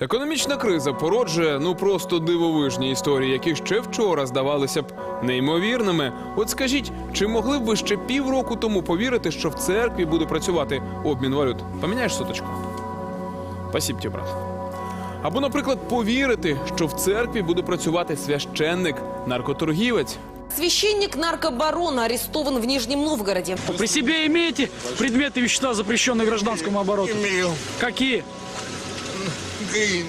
Економічна криза породжує ну просто дивовижні історії, які ще вчора здавалися б неймовірними. От скажіть, чи могли б ви ще півроку тому повірити, що в церкві буде працювати обмін валют? Поміняєш соточку? Спасибо тебе, брат. Або, наприклад, повірити, що в церкві буде працювати священник, наркоторгівець. Священник наркобарона арестован в Нижнем Новгороде. При себе имеете предметы вещества, запрещенные гражданскому обороту? Имею. Какие? Геїн.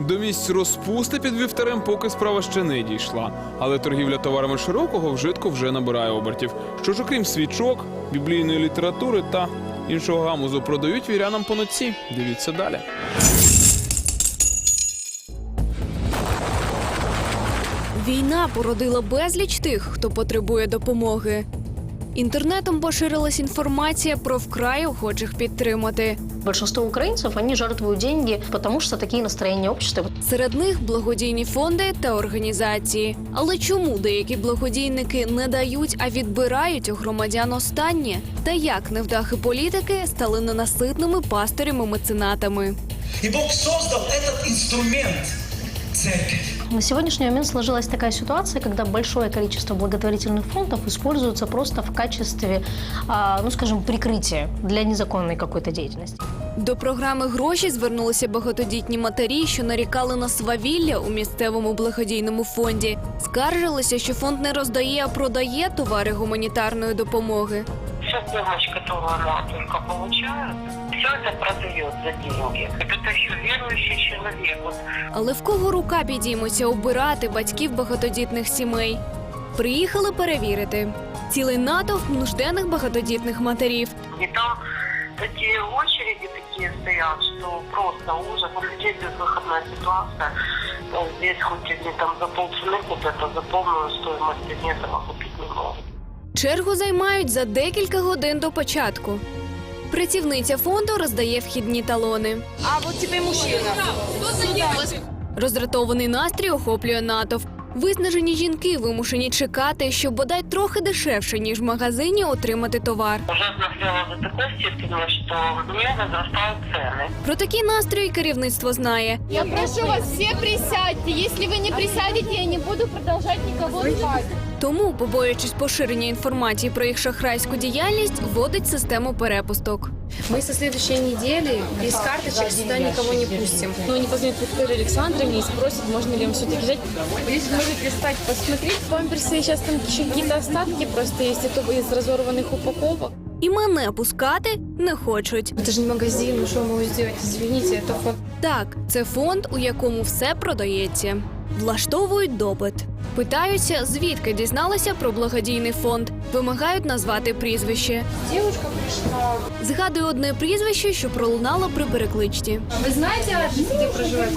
До місць розпусти під вівтарем поки справа ще не дійшла. Але торгівля товарами широкого вжитку вже набирає обертів. Що ж, окрім свічок, біблійної літератури та іншого гамузу продають вірянам по ноці. Дивіться далі. Війна породила безліч тих, хто потребує допомоги. Інтернетом поширилась інформація про вкрай охочих підтримати. Большинство украинцев, они жертвуют деньги, потому что такие настроения общества. Серед них благодійні фонди та організації. Але чому деякі благодійники не дають, а відбирають у громадян останнє? Та як невдахи політики стали ненаситними пастирями-меценатами? И Бог создал этот инструмент церковь. На сегодняшний момент сложилась такая ситуация, когда большое количество благотворительных фондов используются просто в качестве, ну скажем, прикрытия для незаконной какой-то деятельности. До програми гроші звернулися багатодітні матері, що нарікали на свавілля у місцевому благодійному фонді. Скаржилися, що фонд не роздає, а продає товари гуманітарної допомоги всю помощь, которую она только получает, все это продает за деньги. Это еще верующий человек. Вот Але в кого рука підійметься обирати батьків багатодітних сімей? Приїхали перевірити. Цілий натовп нужденних багатодітних матерів. И там такие очереди такие стоят, что просто ужас. У людей безвыходная ситуация. Э, Здесь хоть они там за полцены купят, а за полную стоимость они этого купить не могут. Чергу займають за декілька годин до початку. Працівниця фонду роздає вхідні талони. А от тебе мужчина. Роздратований настрій охоплює натовп. Виснажені жінки вимушені чекати, щоб бодай трохи дешевше, ніж в магазині отримати товар. Ужасно все до такой степени, что не возрастают цены. Про такі настрої керівництво знає. Я прошу вас, все присядьте. Если вы не присядете, я не буду продолжать никого звать. Тому, побоюючись поширення інформації про їх шахрайську діяльність, вводить систему перепусток. Мы со следующей недели без карточек сюда никого не пустим. Но они позвонят Виктории Александровне и спросят, можно ли им все-таки взять. Здесь можете встать, посмотреть. Памперсы сейчас там еще какие-то остатки просто есть, это из разорванных упаковок. І мене пускати не хочуть. Это же не магазин, ну что могу сделать? Извините, это фонд. Так, це фонд, у якому все продається. Влаштовують допит. Питаються, звідки дізналися про благодійний фонд. Вимагають назвати прізвище. Девушка пришла. Згадую одне прізвище, що пролунало при перекличці. Вы знаете адрес, где проживает?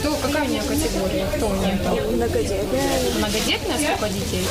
Кто, какая у нее категория? Кто у нее там? Многодетная. Многодетная? Сколько детей?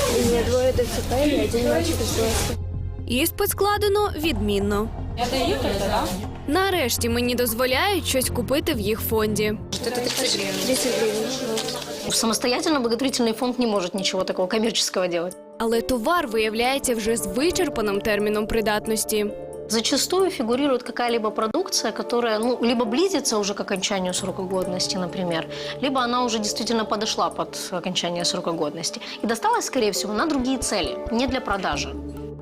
Іспит складено відмінно. Это ее тогда, да? Нарешті мені дозволяють щось купити в їх фонді. Это 30 гривен. Самостоятельно благотворительный фонд не может ничего такого коммерческого делать. Але товар виявляється вже з вичерпаним терміном придатності. Зачастую фигурирует какая-либо продукция, которая ну, либо близится уже к окончанию срока годности, например, либо она уже действительно подошла под окончание срока годности. И досталась, скорее всего, на другие цели, не для продажи.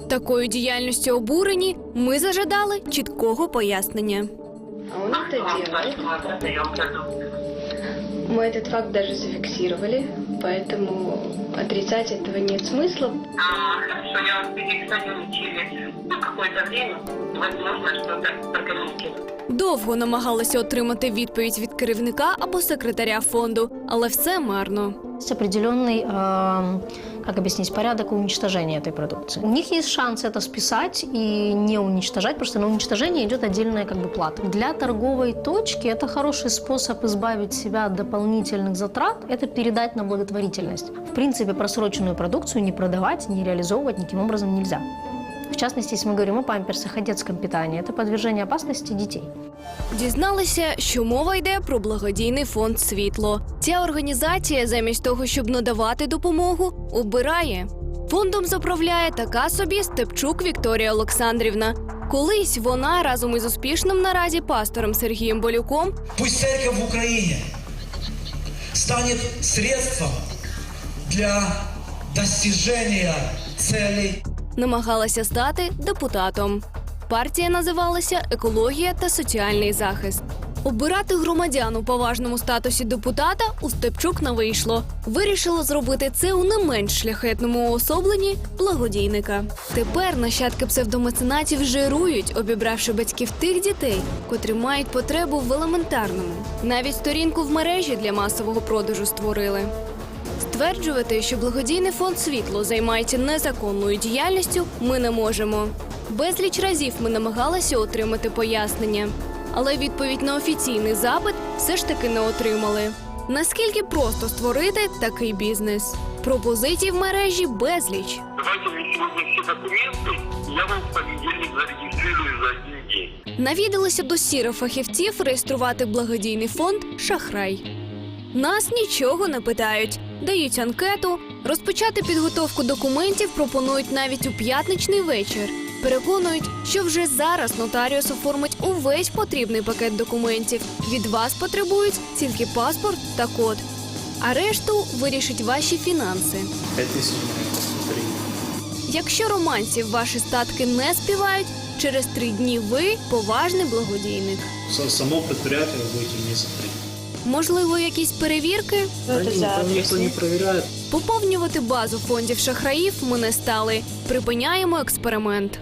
Такою діяльністю обурені ми зажадали чіткого пояснення. А он это делает. Продаем продукт. Мы этот факт даже зафиксировали, поэтому отрицать этого нет смысла. А, хорошо, я вас перестану через ну, какое-то время, возможно, что-то прокомментирую. Довго намагалися отримати відповідь від керівника або секретаря фонду, але все марно. Есть определенный, э, как объяснить, порядок уничтожения этой продукции. У них есть шанс это списать и не уничтожать, потому что на уничтожение идет отдельная как бы плата. Для торговой точки это хороший способ избавить себя от дополнительных затрат, это передать на благотворительность. В принципе, просроченную продукцию не продавать, не реализовывать никаким образом нельзя. Частности, если мы говорим о памперсах, о детском питании, это подвержение опасности детей. Дізналися, що мова йде про благодійний фонд Світло. Ця організація, замість того, щоб надавати допомогу, обирає. Фондом заправляє така собі Степчук Вікторія Олександрівна. Колись вона разом із успішним наразі пастором Сергієм Болюком Пусть церковь в Украине станет средством для достижения целей намагалася стати депутатом. Партія називалася Екологія та соціальний захист. Обирати громадян у поважному статусі депутата у Степчук не вийшло. Вирішила зробити це у не менш шляхетному уособленні благодійника. Тепер нащадки псевдомеценатів жирують, обібравши батьків тих дітей, котрі мають потребу в елементарному. Навіть сторінку в мережі для масового продажу створили. Стверджувати, що благодійний фонд світло займається незаконною діяльністю, ми не можемо. Безліч разів ми намагалися отримати пояснення, але відповідь на офіційний запит все ж таки не отримали. Наскільки просто створити такий бізнес? Пропозицій в мережі безліч. Давайте мне сегодня все документы, я вам в понедельник зарегистрирую за один день. Навідалися до сіра фахівців реєструвати благодійний фонд Шахрай. Нас нічого не питають, дають анкету, розпочати підготовку документів пропонують навіть у п'ятничний вечір. Переконують, що вже зараз нотаріус оформить увесь потрібний пакет документів. Від вас потребують тільки паспорт та код. А решту вирішить ваші фінанси. Якщо романців ваші статки не співають, через три дні ви поважний благодійник. Само вы будете месяц три. Можливо, якісь перевірки? Да нет, там никто не перевіряє. Поповнювати базу фондів шахраїв ми не стали. Припиняємо експеримент.